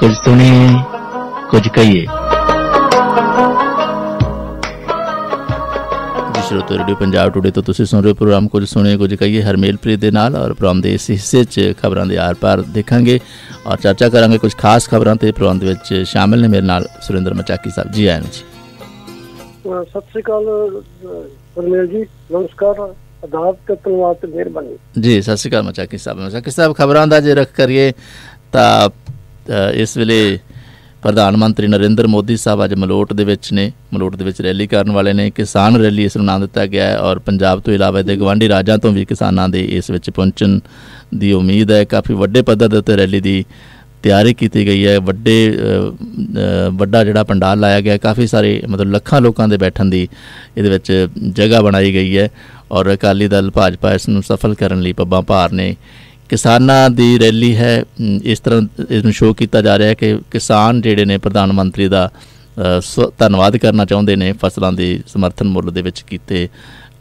ਕੁਝ ਸੁਣੀਏ ਕੁਝ ਕਹੀਏ। ਸ਼੍ਰੋਤੇ ਰੇਡੀਓ ਪੰਜਾਬ ਟੁਡੇ ਤੋਂ ਤੁਸੀਂ ਸੁਣ ਰਹੇ ਹੋ ਪ੍ਰੋਗਰਾਮ ਕੁਝ ਸੁਣੀਏ ਕੁਝ ਕਹੀਏ। ਹਰਮੇਲਪ੍ਰੀਤ ਦੇ ਨਾਲ ਔਰ ਪ੍ਰੋਗਰਾਮ ਦੇ ਇਸ ਹਿੱਸੇ 'ਚ ਖਬਰਾਂ ਦੇ ਆਰ-ਪਾਰ ਦੇਖਾਂਗੇ ਔਰ ਚਰਚਾ ਕਰਾਂਗੇ ਕੁਝ ਖਾਸ ਖਬਰਾਂ ਤੇ ਪ੍ਰੋਗਰਾਮ ਦੇ ਵਿੱਚ ਸ਼ਾਮਿਲ ਨੇ ਮੇਰੇ ਨਾਲ ਸੁਰਿੰਦਰ ਮਚਾਕੀ ਸਾਹਿਬ। ਜੀ ਆਇਆਂ ਜੀ। ਸਤਿ ਸ੍ਰੀ ਅਕਾਲ ਪਰਮੇਲ ਜੀ। ਨਮਸਕਾਰ ਆਦਾਬ ਤੇ ਧੰਨਵਾਦ ਤੇ ਮਿਹਰਬਾਨੀ। ਜੀ ਸਤਿ ਸ਼੍ਰੀ ਅਕਾਲ ਮਚਾਕੀ ਸਾਹਿਬ। ਮਚਾਕੀ ਸਾਹਿਬ ਖਬਰਾਂ ਦਾ ਜੇ ਰੱਖ ਕਰੀਏ ਤਾਂ ਇਸ ਵੇਲੇ ਪ੍ਰਧਾਨ ਮੰਤਰੀ ਨਰਿੰਦਰ ਮੋਦੀ ਸਾਹਿਬ ਅੱਜ ਮਲੋਟ ਦੇ ਵਿੱਚ ਨੇ। ਮਲੋਟ ਦੇ ਵਿੱਚ ਰੈਲੀ ਕਰਨ ਵਾਲੇ ਨੇ। ਕਿਸਾਨ ਰੈਲੀ ਇਸ ਨੂੰ ਨਾਮ ਦਿੱਤਾ ਗਿਆ ਹੈ ਔਰ ਪੰਜਾਬ ਤੋਂ ਇਲਾਵਾ ਦੇ ਗਵਾਂਢੀ ਰਾਜਾਂ ਤੋਂ ਵੀ ਕਿਸਾਨਾਂ ਦੇ ਇਸ ਵਿੱਚ ਪਹੁੰਚਣ ਦੀ ਉਮੀਦ ਹੈ। ਕਾਫੀ ਵੱਡੇ ਪੱਧਰ ਦੇ ਉੱਤੇ ਰੈਲੀ ਦੀ ਤਿਆਰੀ ਕੀਤੀ ਗਈ ਹੈ। ਵੱਡੇ ਵੱਡਾ ਜਿਹੜਾ ਪੰਡਾਲ ਲਾਇਆ ਗਿਆ ਕਾਫੀ ਸਾਰੇ ਮਤਲਬ ਲੱਖਾਂ ਲੋਕਾਂ ਦੇ ਬੈਠਣ ਦੀ ਇਹਦੇ ਵਿੱਚ ਜਗ੍ਹਾ ਬਣਾਈ ਗਈ ਹੈ। ਔਰ ਅਕਾਲੀ ਦਲ, ਭਾਜਪਾ ਇਸ ਨੂੰ ਸਫਲ ਕਰਨ ਲਈ ਪੱਬਾਂ ਭਾਰ ਨੇ ਕਿਸਾਨਾਂ ਦੀ ਰੈਲੀ ਹੈ। ਇਸ ਤਰ੍ਹਾਂ ਇਸ ਨੂੰ ਸ਼ੋਅ ਕੀਤਾ ਜਾ ਰਿਹਾ ਹੈ ਕਿ ਕਿਸਾਨ ਜਿਹੜੇ ਨੇ ਪ੍ਰਧਾਨ ਮੰਤਰੀ ਦਾ ਅ, ਧੰਨਵਾਦ ਕਰਨਾ ਚਾਹੁੰਦੇ ਨੇ ਫਸਲਾਂ ਦੇ ਸਮਰਥਨ ਮੁੱਲ ਦੇ ਵਿੱਚ ਕੀਤੇ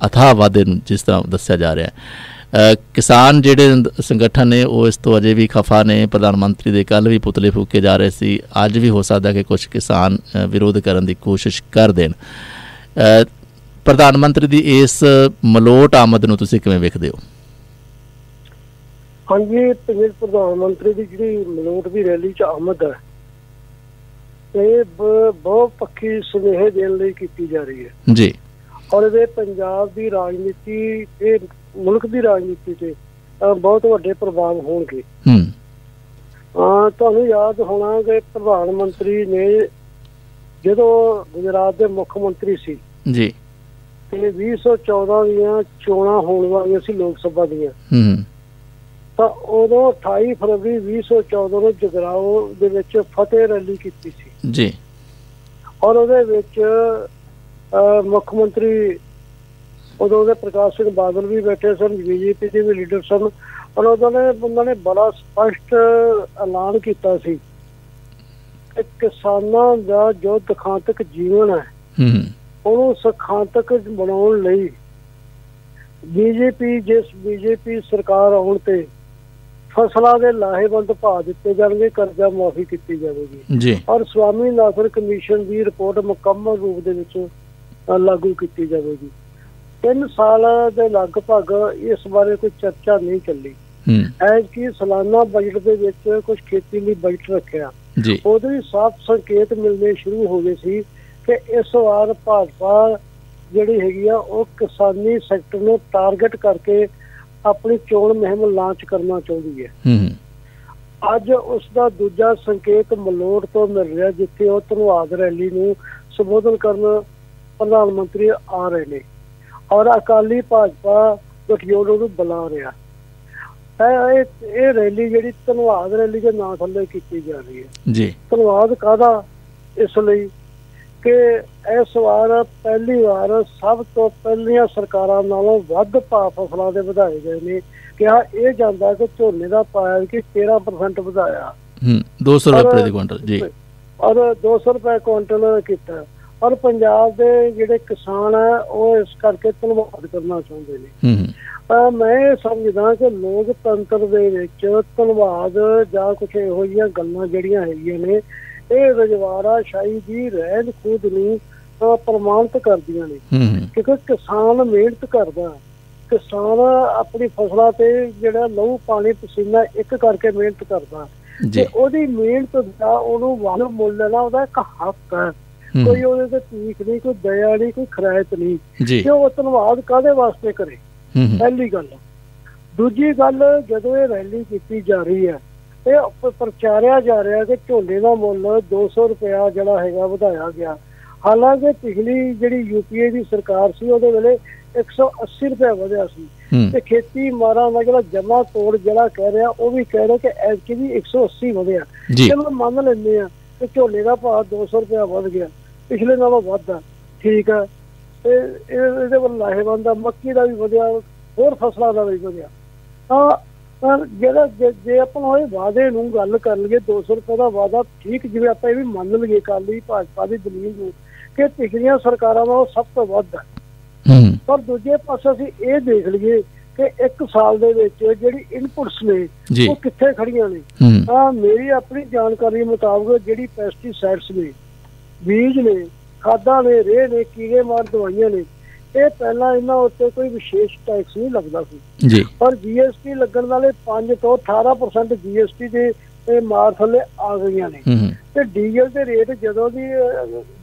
ਅਥਾਹ ਵਾਅਦੇ ਨੂੰ ਜਿਸ ਤਰ੍ਹਾਂ ਦੱਸਿਆ ਜਾ ਰਿਹਾ ਹੈ। ਕਿਸਾਨ ਜਿਹੜੇ ਸੰਗਠਨ ਨੇ ਉਹ ਇਸ ਤੋਂ ਅਜੇ ਵੀ ਖਫਾ ਨੇ। ਪ੍ਰਧਾਨ ਮੰਤਰੀ ਦੇ ਕੱਲ ਵੀ ਪੁਤਲੇ ਫੂਕੇ ਜਾ ਰਹੇ ਸੀ। ਅੱਜ ਵੀ ਹੋ ਸਕਦਾ ਕਿ ਕੁਝ ਕਿਸਾਨ ਵਿਰੋਧ ਕਰਨ ਦੀ ਕੋਸ਼ਿਸ਼ ਕਰ ਦੇਣ। ਪ੍ਰਧਾਨ ਮੰਤਰੀ ਦੀ ਇਸ ਮਲੋਟ ਆਮਦ ਨੂੰ ਤੁਸੀਂ ਕਿਵੇਂ ਵੇਖਦੇ ਹੋ? ਹਾਂਜੀ ਪੰਜਾਬ ਪ੍ਰਧਾਨ ਮੰਤਰੀ ਦੀ ਜਿਹੜੀ ਮਲੋਟ ਦੀ ਰੈਲੀ ਚ ਆਮਦ ਹੈ ਇਹ ਬਹੁਤ ਪੱਕੀ ਸੁਨੇਹੇ ਦੇਣ ਲਈ ਕੀਤੀ ਜਾ ਰਹੀ ਹੈ। ਜੀ। ਔਰ ਇਹਦੇ ਪੰਜਾਬ ਦੀ ਰਾਜਨੀਤੀ ਇਹ ਮੁਲਕ ਦੀ ਰਾਜਨੀਤੀ ਤੇ ਬਹੁਤ ਵੱਡੇ ਪ੍ਰਭਾਵ ਹੋਣਗੇ। ਹੂੰ। ਹਾਂ ਤੁਹਾਨੂੰ ਯਾਦ ਹੋਣਾ ਕਿ ਪ੍ਰਧਾਨ ਮੰਤਰੀ ਨੇ ਜਦੋਂ ਗੁਜਰਾਤ ਦੇ ਮੁੱਖ ਮੰਤਰੀ ਸੀ ਜੀ। ਤੇ 2014 ਦੀਆਂ ਚੋਣਾਂ ਹੋਣ ਵਾਲੀਆਂ ਸੀ ਲੋਕ ਸਭਾ ਦੀਆਂ। ਹੂੰ। ਤਾਂ ਉਦੋਂ 28 ਫਰਵਰੀ 2014 ਨੂੰ ਜਗਰਾਓ ਦੇ ਵਿੱਚ ਫਤਿਹ ਰੈਲੀ ਕੀਤੀ ਸੀ। ਜੀ। ਔਰ ਉਹਦੇ ਵਿੱਚ ਮੁੱਖ ਮੰਤਰੀ ਉਦੋਂ ਦੇ ਪ੍ਰਕਾਸ਼ ਸਿੰਘ ਬਾਦਲ ਵੀ ਬੈਠੇ ਸਨ ਬੀਜੇਪੀ ਦੇ ਵੀ ਲੀਡਰ ਸਨ। ਔਰ ਉਹਨਾਂ ਨੇ ਉਹਨਾਂ ਨੇ ਬੜਾ ਸਪਸ਼ਟ ਐਲਾਨ ਕੀਤਾ ਸੀ ਕਿ ਕਿਸਾਨਾਂ ਦਾ ਜੋ ਦੁਖਾਂਤਕ ਜੀਵਨ ਹੈ ਹੂੰ। ਉਹਨੂੰ ਸੁਖਾਂਤਕ ਬਣਾਉਣ ਲਈ ਬੀਜੇਪੀ ਜਿਸ ਬੀਜੇਪੀ ਸਰਕਾਰ ਆਉਣ ਤੇ ਫਸਲਾਂ ਦੇ ਲਾਹੇਵੰਦ ਭਾਅ ਦਿੱਤੇ ਜਾਣਗੇ ਕਰਜ਼ਾ ਮਾਫੀ ਕੀਤੀ ਜਾਵੇਗੀ। ਜੀ। ਔਰ ਸਵਾਮੀਨਾਥਨ ਕਮਿਸ਼ਨ ਦੀ ਰਿਪੋਰਟ ਮੁਕੰਮਲ ਰੂਪ ਦੇ ਵਿੱਚ ਲਾਗੂ ਕੀਤੀ ਜਾਵੇਗੀ। ਤਿੰਨ ਸਾਲ ਦੇ ਲਗਭਗ ਇਸ ਬਾਰੇ ਕੋਈ ਚਰਚਾ ਨਹੀਂ ਚੱਲੀ। ਹੂੰ। ਐਜ ਕਿ ਸਾਲਾਨਾ ਬਜਟ ਦੇ ਵਿੱਚ ਕੁਝ ਖੇਤੀ ਲਈ ਬਜਟ ਰੱਖਿਆ। ਜੀ। ਉਦੋਂ ਹੀ ਸਾਫ਼ ਸੰਕੇਤ ਮਿਲਣੇ ਸ਼ੁਰੂ ਹੋ ਗਏ ਸੀ ਕਿ ਇਸ ਵਾਰ ਭਾਜਪਾ ਜਿਹੜੀ ਹੈਗੀ ਆ ਉਹ ਕਿਸਾਨੀ ਸੈਕਟਰ ਨੂੰ ਟਾਰਗੇਟ ਕਰਕੇ ਆਪਣੀ ਚੋਣ ਮੁਹਿੰਮ ਲਾਂਚ ਕਰਨਾ ਚਾਹੁੰਦੀ ਹੈ। ਅੱਜ ਉਸ ਦਾ ਦੂਜਾ ਸੰਕੇਤ ਮਲੋੜ ਤੋਂ ਮਿਲ ਰਿਹਾ ਜਿੱਥੇ ਉਹ ਧੰਨਵਾਦ ਰੈਲੀ ਨੂੰ ਸੰਬੋਧਨ ਕਰਨ ਪ੍ਰਧਾਨ ਮੰਤਰੀ ਆ ਰਹੇ ਨੇ ਔਰ ਅਕਾਲੀ ਭਾਜਪਾ ਗਠਜੋੜ ਨੂੰ ਬੁਲਾ ਰਿਹਾ। ਇਹ- ਇਹ ਰੈਲੀ ਜਿਹੜੀ ਧੰਨਵਾਦ ਰੈਲੀ ਦੇ ਨਾਂ ਥੱਲੇ ਕੀਤੀ ਜਾ ਰਹੀ ਹੈ। ਜੀ। ਧੰਨਵਾਦ ਕਾਦਾ ਇਸ ਲਈ ਕਿ ਇਸ ਵਾਰ ਪਹਿਲੀ ਵਾਰ ਸਭ ਤੋਂ ਪਹਿਲੀਆਂ ਸਰਕਾਰਾਂ ਨਾਲੋਂ ਵੱਧ ਭਾਅ ਫਸਲਾਂ ਦੇ ਵਧਾਏ ਗਏ ਨੇ। ਕਿਹਾ ਇਹ ਜਾਂਦਾ ਕਿ ਝੋਨੇ ਦਾ ਪਾਇਆ ਕਿ 13% ਵਧਾਇਆ। ਹੂੰ 200 ਰੁਪਏ ਦੀ ਕੁਇੰਟਲ ਜੀ। ਔਰ 200 ਰੁਪਏ ਕੁਇੰਟਲ ਕੀਤਾ। ਔਰ ਪੰਜਾਬ ਦੇ ਜਿਹੜੇ ਕਿਸਾਨ ਆ ਉਹ ਇਸ ਕਰਕੇ ਧੰਨਵਾਦ ਕਰਨਾ ਚਾਹੁੰਦੇ ਨੇ। ਹੂੰ ਮੈਂ ਸਮਝਦਾ ਕਿ ਲੋਕਤੰਤਰ ਦੇ ਵਿੱਚ ਧੰਨਵਾਦ ਜਾਂ ਕੁਝ ਇਹੋ ਜਿਹੀਆਂ ਗੱਲਾਂ ਜਿਹੜੀਆਂ ਹੈਗੀਆਂ ਨੇ ਇਹ ਰਜਵਾੜਾ ਸ਼ਾਹੀ ਦੀ ਰਹਿਣ ਖੂਦ ਨੂੰ ਪ੍ਰਮਾਣਿਤ ਕਰਦੀਆਂ ਨੇ। ਕਿਉਂਕਿ ਕਿਸਾਨ ਮਿਹਨਤ ਕਰਦਾ ਕਿਸਾਨ ਆਪਣੀ ਫਸਲਾਂ ਤੇ ਜਿਹੜਾ ਲਹੂ ਪਾਣੀ ਪਸੀਨਾ ਇੱਕ ਕਰਕੇ ਮਿਹਨਤ ਕਰਦਾ ਤੇ ਉਹਦੀ ਮਿਹਨਤ ਦਾ ਉਹਨੂੰ ਵੱਲ ਮੁੱਲ ਲੈਣਾ ਉਹਦਾ ਇੱਕ ਹੱਕ ਹੈ। ਕੋਈ ਉਹਦੇ ਤੇ ਤੀਖ ਨਹੀਂ ਕੋਈ ਦਇਆ ਨਹੀਂ ਕੋਈ ਖਰਾਇਤ ਨਹੀਂ। ਕਿ ਉਹ ਧੰਨਵਾਦ ਕਾਦੇ ਵਾਸਤੇ ਕਰੇ? ਪਹਿਲੀ ਗੱਲ। ਦੂਜੀ ਗੱਲ ਜਦੋਂ ਇਹ ਰੈਲੀ ਕੀਤੀ ਜਾ ਰਹੀ ਹੈ ਇਹ ਪ੍ਰਚਾਰਿਆ ਜਾ ਰਿਹਾ ਕਿ ਝੋਨੇ ਦਾ ਮੁੱਲ 200 ਰੁਪਇਆ ਜਿਹੜਾ ਹੈਗਾ ਵਧਾਇਆ ਗਿਆ। ਹਾਲਾਂਕਿ ਪਿਛਲੀ ਜਿਹੜੀ ਯੂਪੀਏ ਦੀ ਸਰਕਾਰ ਸੀ ਉਹਦੇ ਵੇਲੇ 180 ਰੁਪਏ ਵਧਿਆ ਸੀ। ਤੇ ਖੇਤੀ ਮਾਰਾਂ ਦਾ ਜਿਹੜਾ ਜਮਾ ਤੋੜ ਜਿਹੜਾ ਕਹਿ ਰਿਹਾ ਉਹ ਵੀ ਕਹਿ ਰਿਹਾ ਕਿ ਐਤਕੀ ਵੀ 180 ਵਧਿਆ। ਚਲੋ ਮੰਨ ਲੈਂਦੇ ਆ ਕਿ ਝੋਨੇ ਦਾ ਭਾਅ 200 ਰੁਪਇਆ ਵੱਧ ਗਿਆ। ਪਿਛਲੇ ਨਾਲੋਂ ਵੱਧ ਆ। ਠੀਕ ਆ। ਤੇ ਇਹ- ਇਹਦੇ ਵੱਲ ਲਾਹੇਵੰਦ ਆ। ਮੱਕੀ ਦਾ ਵੀ ਵਧਿਆ ਹੋਰ ਫਸਲਾਂ ਦਾ ਵੀ ਵਧਿਆ। ਤਾਂ ਪਰ ਜਿਹੜਾ ਜੇ- ਆਪਾਂ ਇਹ ਵਾਅਦੇ ਨੂੰ ਗੱਲ ਕਰ ਲਈਏ 200 ਰੁਪਏ ਦਾ ਵਾਅਦਾ ਠੀਕ ਜਿਵੇਂ ਆਪਾਂ ਇਹ ਵੀ ਮੰਨ ਲਈਏ ਕਾਲੀ ਭਾਜਪਾ ਦੀ ਦਲੀਲ ਨੂੰ ਕਿ ਪਿਛਲੀਆਂ ਸਰਕਾਰਾਂ ਨਾਲੋਂ ਸਭ ਤੋਂ ਵੱਧ ਹੈ। ਪਰ ਦੂਜੇ ਪਾਸੇ ਅਸੀਂ ਇਹ ਦੇਖ ਲਈਏ ਕਿ ਇੱਕ ਸਾਲ ਦੇ ਵਿੱਚ ਜਿਹੜੀ ਇਨਪੁਟਸ ਨੇ ਉਹ ਕਿੱਥੇ ਖੜੀਆਂ ਨੇ? ਤਾਂ ਮੇਰੀ ਆਪਣੀ ਜਾਣਕਾਰੀ ਮੁਤਾਬਕ ਜਿਹੜੀ ਪੈਸਟੀਸਾਈਡਸ ਨੇ ਬੀਜ ਨੇ ਖਾਦਾਂ ਨੇ ਰੇਹ ਨੇ ਕੀੜੇ ਮਾਰ ਦਵਾਈਆਂ ਨੇ ਇਹ ਪਹਿਲਾਂ ਇਹਨਾਂ ਉੱਤੇ ਕੋਈ ਵਿਸ਼ੇਸ਼ ਟੈਕਸ ਨਹੀਂ ਲੱਗਦਾ ਸੀ। ਜੀ। ਪਰ ਜੀਐਸਟੀ ਲੱਗਣ ਵਾਲੇ 5 ਤੋਂ 18% ਜੀਐਸਟੀ ਦੇ ਇਹ ਮਾਰ ਥੱਲੇ ਆ ਗਈਆਂ ਨੇ। ਤੇ ਡੀਜ਼ਲ ਦੇ ਰੇਟ ਜਦੋਂ ਦੀ